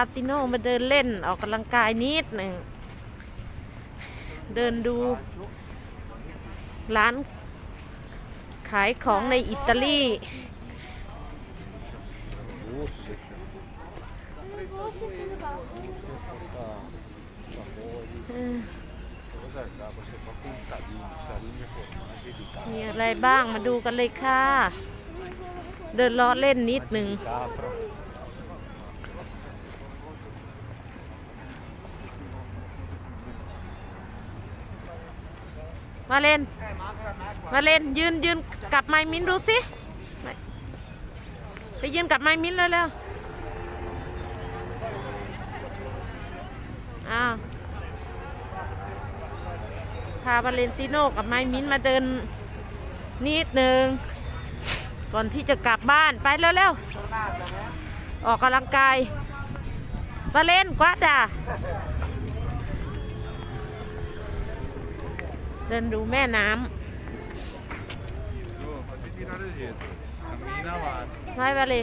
าติโนมาเดินเล่นออกกำลังกายนิดหนึ่ง เดินดู ร้านขายของในอิตาลีมีอะไรบ้างมาดูกันเลยค่ะ เดินล้อเล่นนิดหนึ่ง มาเล่น มาเล่นยืนยืนกับไมมินดูสิ ไปยืนกับไมมินเร็วอ้าวพาบาเลนติโนกับไมมินมาเดินนิดหนึ่งก่อนที่จะกลับบ้านไปเร็วๆออกกำลังกายมาเล่นกวาดอะ เดินดูแม่น้ำไม่ไปเลย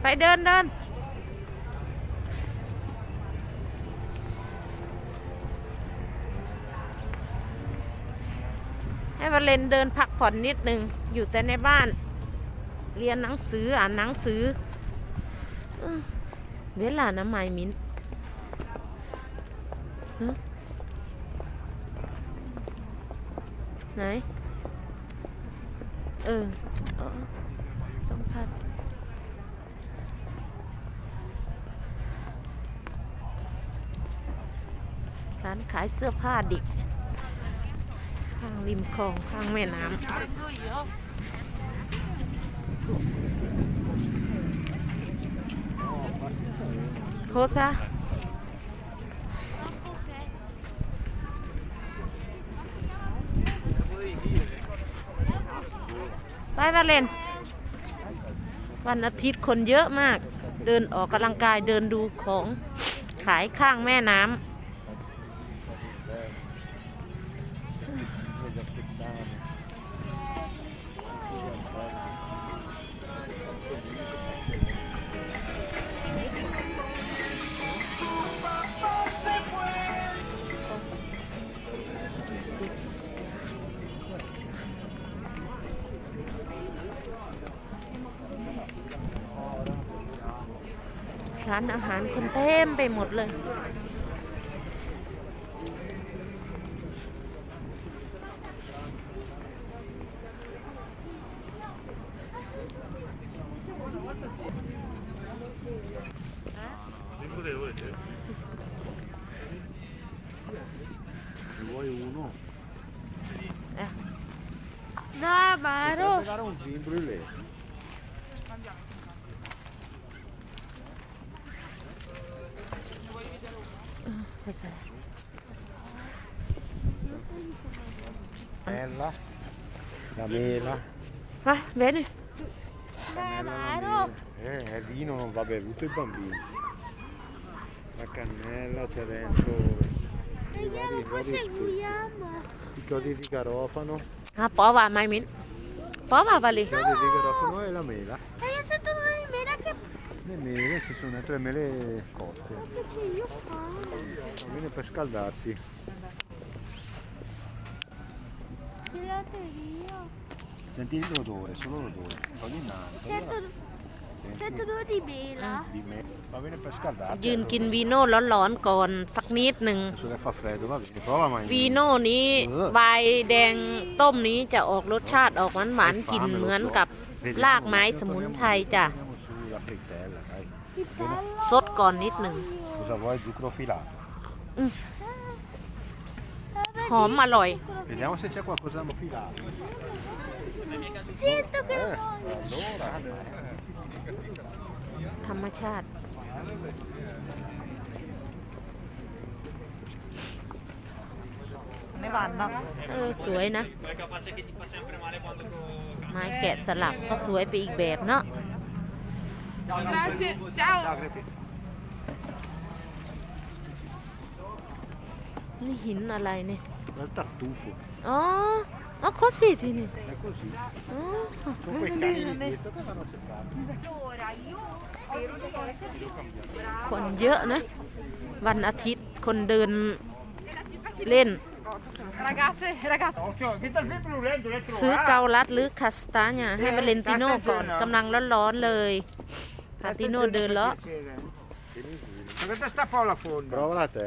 ไปเดินเดิน วาเลนเดินพักผ่อนนิดหนึ่งอยู่แต่ในบ้าน เรียนหนังสืออ่านหนังสือ เวลานะไมมินไหน เออเออต้องพัดร้านขายเสื้อผ้าเด็ก ริมคลองข้างแม่น้ำโคซะไปมาเล่นวันอาทิตย์คนเยอะมาก เดินออกกำลังกายเดินดูของขายข้างแม่น้ำ ร้านอาหารคนเต็มไปหมดเลย Tempo le volete? Ne vuoi uno? Da, Maro. บน Cannella, la mela. Eh, il vino non va bevuto ai bambini. La cannella c'è dentro i vari, i vari spezi. I chiodi di garofano. อะปอว่าไม่มินปอว่าบาลี I chiodi di garofano e la mela. Le mele, ci sono dentro le mele cotte. che io fare. Va bene per scaldarsi. Gelateria. Senti l'odore, solo l'odore. Togli il naso. Sento, sento odore di mela. Di me. Va bene per scaldarsi. ยืนกินวีโน่ร้อนๆก่อนสักนิดหนึ่ง Adesso che fa freddo, va bene. Prova mai. วีโน่นี้ไวน์แดงต้มนี้จะออกรสชาติออกหวานๆกลิ่นเหมือนกับรากไม้สมุนไพรจ้ะ Che bella. สดก่อนนิดหนึ่ง Cosa vuoi? Zucchero filato. หอมอร่อย Vediamo se c'è qualcosa da filato. Sento che Eh, allora. ธรรมชาติ ไม่หวานเนาะเออ สวยนะ ไม้แกะสลักก็สวยไปอีกแบบเนาะ Grazie, ciao. Ciao, Crepi. นี่หินอะไรเนี่ย È il tartufo. อ๋ออ๋อโคตรสิทีนี่ È così. อ๋อ Sono quei cani di dietro che vanno separati. คนเยอะนะ วันอาทิตย์คนเดินเล่น Ragazze, ragazze. Occhio, che dal film lento, l'hai ซื้อเกาลัดหรือคาสตาเนี่ยให้วาเลนติโน่ก่อนกำลังร้อนๆเลย วาเลนติโน่เดินเลาะ Ma questa sta un po' alla fondo. Provala te.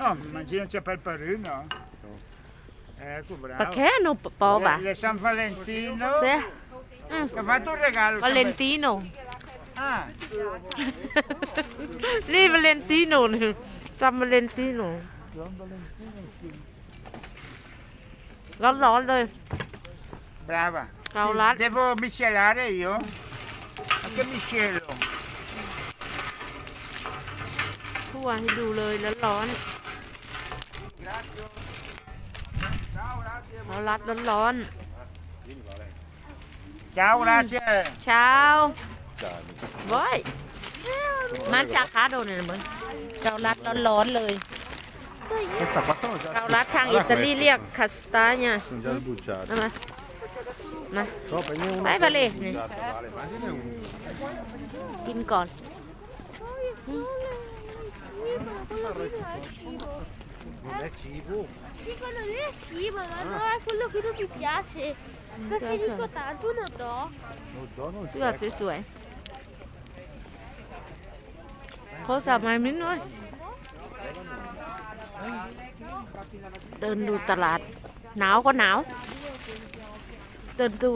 No, ma non c'è per parino. Ecco, ปะ bravo. แค่โนปอบ่ะ Le, le San Valentino. เซ่อืม Ti ha fatto un regalo. วาเลนติโน Ah, นี่วาเลนติโนนี่ จำวาเลนติโนร้อนๆเลย brava. เกาลัด Devo miscelare io? Ma che miscelo? ทั่วให้ดูเลยแล้วร้อนเกาลัดร้อน Ciao, grazie. ๆเช้าบอยมาจากคาโดเนี่ยนะมึงเกาลัดร้อนๆเลย Questa qua sono già เกาลัดทางอิตาลีเรียกคาสตาเนี่ย sono già sbucciate. เอามา มา No, prendi uno. Vai, Vale. Esatto, vale, prendine uno. กินก่อน Non è cibo. Dico non è cibo, ma no, è quello che non mi piace. Preferisco tanto un hot dog. Non do, non เสื้อสวยๆเขาสับมามิ้นด้วยเดินดูตลาด หนาวก็หนาว เดินดู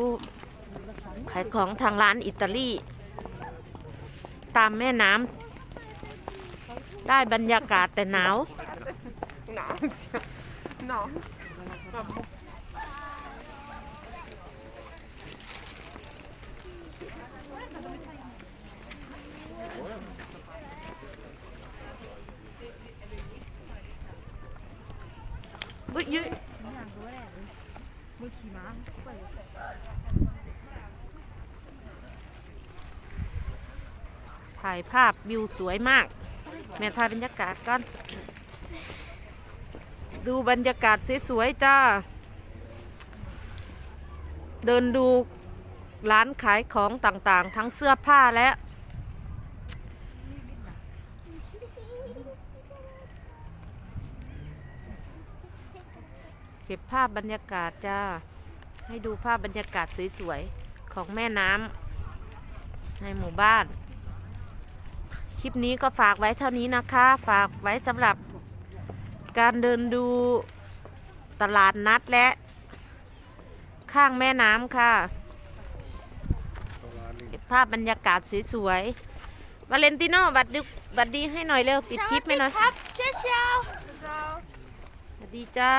ขายของทางร้านอิตาลี ตามแม่น้ำได้บรรยากาศแต่หนาวบึ้ย ยืดถ่ายภาพวิวสวยมาก แม่ถ่ายบรรยากาศก่อนดูบรรยากาศสวยๆจ้า เดินดูร้านขายของต่างๆ ทั้งเสื้อผ้าและ เก็บภาพบรรยากาศจ้า ให้ดูภาพบรรยากาศสวยๆ ของแม่น้ำในหมู่บ้าน คลิปนี้ก็ฝากไว้เท่านี้นะคะ ฝากไว้สำหรับการเดินดูตลาดนัดและข้างแม่น้ำค่ะ เก็บภาพบรรยากาศสวยๆ วาเลนติโน่บัดดีบัดดีให้หน่อยเร็วปิดคลิปไหมหน่อย Ciao, ciao. Ciao. สวัสดีจ้า